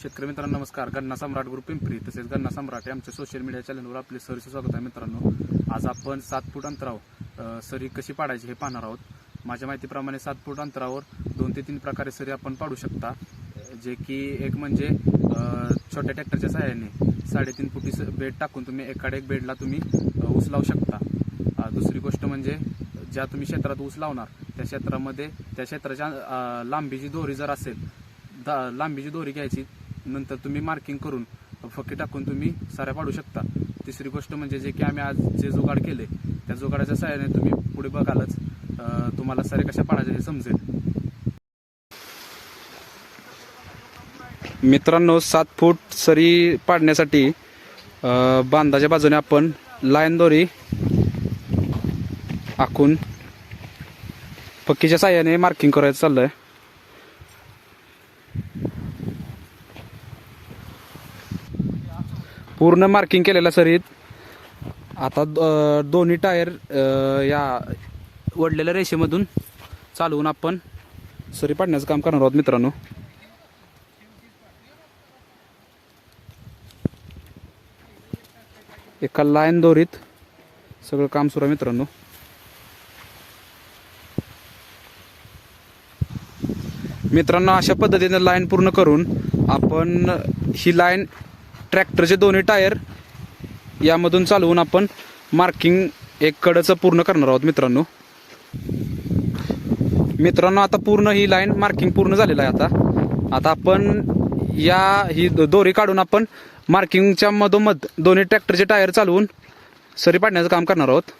शेतकरी मित्रांनो नमस्कार. गन्ना सम्राट ग्रुप पिंपरी तसेच गन्ना सम्राट या आमच्या सोशल मीडिया चॅनलवर आपले सरचे स्वागत आहे मित्रांनो. आज आपण सात फूट अंतरावर सरी कशी पाडायची हे पाहणार आहोत. माझ्या माहितीप्रमाणे सात फूट अंतरावर दोन ते तीन प्रकारे सरी आपण पाडू शकता. जे की एक म्हणजे छोट्या ट्रॅक्टरच्या सहाय्याने साडेतीन फुटी बेड टाकून तुम्ही एकाडे एक बेडला तुम्ही ऊस लावू शकता. दुसरी गोष्ट म्हणजे ज्या तुम्ही क्षेत्रात ऊस लावणार त्या क्षेत्रामध्ये त्या क्षेत्राच्या लांबीची दोरी जर असेल दा लांबीची दोरी घ्यायची नंतर तुम्ही मार्किंग करून फक्की टाकून तुम्ही साऱ्या पाडू शकता. तिसरी गोष्ट म्हणजे जे की आम्ही आज जे जुगाड केले त्या जुगाडाच्या सहाय्याने तुम्ही पुढे बघालच. तुम्हाला सारे कशा पाडायचे हे समजेल. मित्रांनो सात फूट सरी पाडण्यासाठी बांधाच्या बाजूने आपण लाईन दोरी आखून फक्कीच्या साह्याने मार्किंग करायचं चाललंय. पूर्ण मार्किंग केलेल्या सरीत आता द- दोन्ही टायर या वडलेल्या रेषेमधून चालवून आपण सरी पाडण्याचं काम करणार आहोत मित्रांनो. एका लाईन दोरीत सगळं काम सुरू आहे मित्रांनो. मित्रांनो अशा पद्धतीने लाईन पूर्ण करून आपण ही लाईन ट्रॅक्टरचे दोन्ही टायर यामधून चालवून आपण मार्किंग एक कडचं पूर्ण करणार आहोत मित्रांनो. मित्रांनो आता पूर्ण ही लाईन मार्किंग पूर्ण झालेलं आहे आता. आता आपण या ही दोरी काढून आपण मार्किंगच्या मधोमध दोन्ही ट्रॅक्टरचे टायर चालवून सरी पाडण्याचं काम करणार आहोत.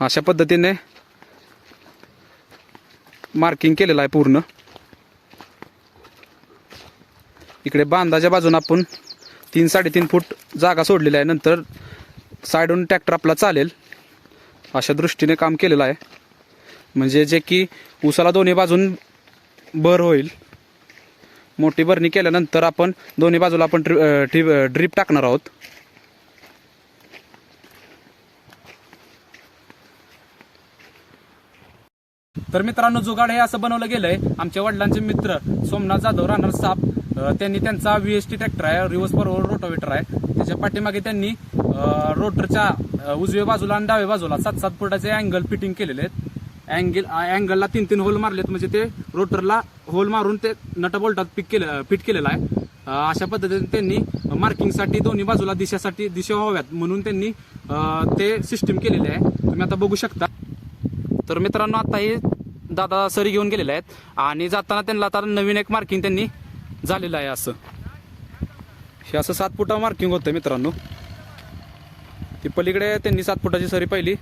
अशा पद्धतीने मार्किंग केलेलं आहे पूर्ण. इकडे बांधाच्या बाजूने आपण तीन साडेतीन फूट जागा सोडलेली आहे. नंतर साईडून ट्रॅक्टर आपला चालेल. अशा दृष्टीने काम केलेलं आहे. म्हणजे जे की उसाला दोन्ही बाजून भर होईल. मोठी भरणी केल्यानंतर आपण दोन्ही बाजूला आपण ड्रिप ड्रीप टाकणार आहोत. तर मित्रांनो जुगाड हे असं बनवलं गेलंय. आमच्या वडिलांचे मित्र सोमनाथ जाधव राहणार साप. त्यांनी त्यांचा व्ही एस टी ट्रॅक्टर आहे रिव्हर्स बरोबर रोटोवेटर आहे. त्याच्या पाठीमागे त्यांनी रोटरच्या उजव्या बाजूला आणि डाव्या बाजूला सात सात फुटाचे अँगल फिटिंग केलेले आहेत. अँगल अँगलला तीन तीन होल मारलेत म्हणजे ते रोटरला होल मारून ते नट बोल्टात पिक केलं फिट केलेलं आहे. अशा पद्धतीने त्यांनी मार्किंगसाठी दोन्ही बाजूला दिशासाठी दिशा व्हाव्यात म्हणून त्यांनी ते सिस्टीम केलेली आहे. तुम्ही आता बघू शकता. तर मित्रांनो आता हे दादा सरी घेऊन गेलेले आहेत. आणि जाताना त्यांना आता नवीन एक मार्किंग त्यांनी झालेलं आहे असं. हे असं सात फुटा मार्किंग होतं मित्रांनो. ती पलीकडे त्यांनी सात फुटाची सरी पहिली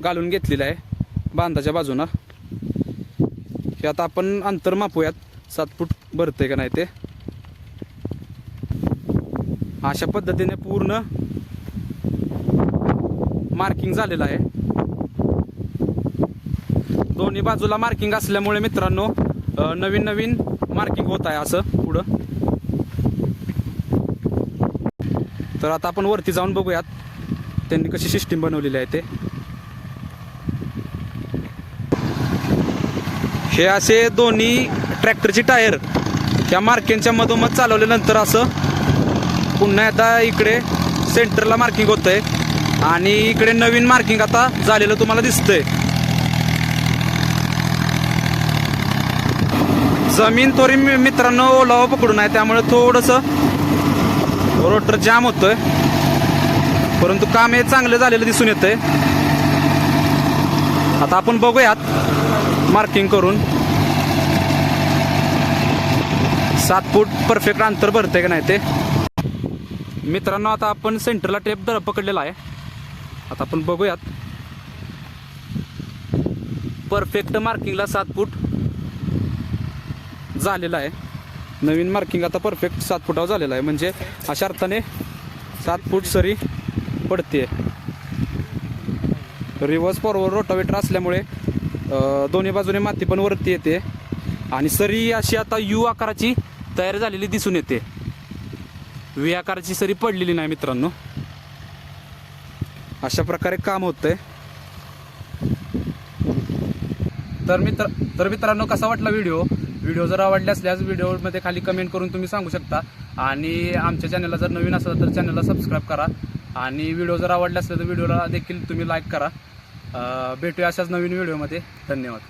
घालून घेतलेली आहे बांधाच्या बाजूनं. हे आता आपण अंतर मापूयात. सात फूट भरतंय का नाही ते. अशा पद्धतीने पूर्ण मार्किंग झालेलं आहे. दोन्ही बाजूला मार्किंग असल्यामुळे मित्रांनो नवीन नवीन मार्किंग होत आहे असं पुढं. तर आता आपण वरती जाऊन बघूयात. त्यांनी कशी सिस्टीम बनवलेली आहे ते. हे असे दोन्ही ट्रॅक्टरचे टायर त्या मार्किंगच्या मधोमध चालवल्यानंतर असं पुन्हा आता इकडे सेंटरला मार्किंग होतंय. आणि इकडे नवीन मार्किंग आता झालेलं तुम्हाला दिसतंय. जमीन थोडी मित्रांनो ओलावा पकडून आहे त्यामुळे थोडंसं रोटर जाम होतोय. परंतु काम हे चांगलं झालेलं दिसून येतंय. आता आपण बघूयात मार्किंग करून. सात फूट परफेक्ट अंतर भरते का नाही ते. मित्रांनो आता आपण सेंटरला टेप दर पकडलेला आहे. आता आपण बघूयात. परफेक्ट मार्किंगला सात फूट. झालेला आहे. नवीन मार्किंग आता परफेक्ट सात फुटावर झालेला आहे. म्हणजे अशा अर्थाने सात फूट सरी पडते रिव्हर्स फॉरवर्ड रोटावेटर असल्यामुळे दोन्ही बाजूने माती पण वरती येते. आणि सरी अशी आता यू आकाराची तयार झालेली दिसून येते. व्ही आकाराची सरी पडलेली नाही मित्रांनो. अशा प्रकारे काम होतंय. तर मित्र तर मित्रांनो कसा वाटला व्हिडिओ? व्हिडिओ जर आवडले असल्यास व्हिडिओमध्ये खाली कमेंट करून तुम्ही सांगू शकता. आणि आमच्या चॅनलला जर नवीन असेल तर चॅनलला सबस्क्राईब करा. आणि व्हिडिओ जर आवडले असेल तर व्हिडिओला देखील तुम्ही लाईक करा. भेटूया अशाच नवीन व्हिडिओमध्ये. धन्यवाद.